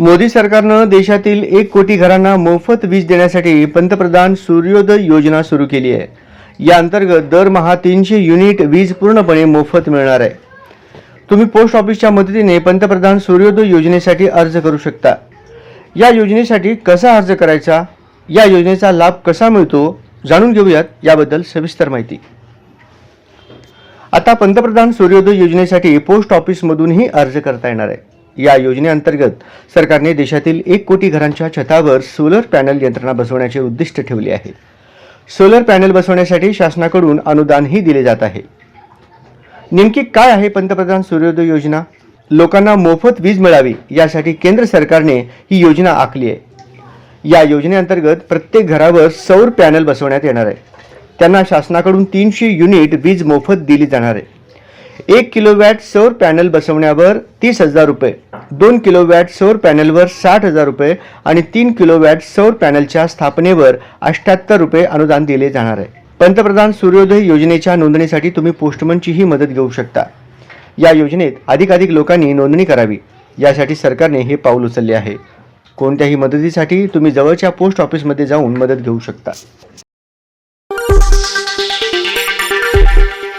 मोदी सरकारनं देशातील एक कोटी घरांना मोफत वीज देण्यासाठी पंतप्रधान सूर्योदय योजना सुरू केली आहे. या अंतर्गत दरमहा तीनशे युनिट वीज पूर्णपणे मोफत मिळणार आहे. तुम्ही पोस्ट ऑफिसच्या मदतीने पंतप्रधान सूर्योदय योजनेसाठी अर्ज करू शकता. या योजनेसाठी कसा अर्ज करायचा? या योजनेचा लाभ कसा मिळतो? जाणून घेऊयात याबद्दल सविस्तर माहिती. आता पंतप्रधान सूर्योदय योजनेसाठी पोस्ट ऑफिसमधूनही अर्ज करता येणार आहे. या योजनेअंतर्गत सरकारने देशातील एक कोटी घरांच्या छतावर सोलर पॅनल यंत्रणा बसवण्याचे उद्दिष्ट ठेवले आहे. सोलर पॅनल बसवण्यासाठी शासनाकडून अनुदानही दिले जात आहे. नेमकी काय आहे पंतप्रधान सूर्योदय योजना? लोकांना मोफत वीज मिळावी यासाठी केंद्र सरकारने ही योजना आखली आहे. या योजनेअंतर्गत प्रत्येक घरावर सौर पॅनल बसवण्यात येणार आहे. त्यांना शासनाकडून तीनशे युनिट वीज मोफत दिली जाणार आहे. एक किलोवॅट सौर पॅनल बसवण्यावर तीस हजार रुपये. दोन किलोवॅट सौर पॅनलवर साठ हजार रुपये आणि तीन किलोवॅट सौर पॅनलच्या स्थापनेवर अठ्ठ्याहत्तर रुपये अनुदान दिले जाणार आहे. पंतप्रधान सूर्योदय योजनेच्या नोंदणीसाठी तुम्ही पोस्टमनचीही मदत घेऊ शकता. या योजनेत अधिकाधिक लोकांनी नोंदणी करावी. यासाठी सरकारने हे पाऊल उचलले आहे. कोणत्याही मदतीसाठी तुम्ही जवळच्या पोस्ट ऑफिसमध्ये जाऊन मदत घेऊ शकता.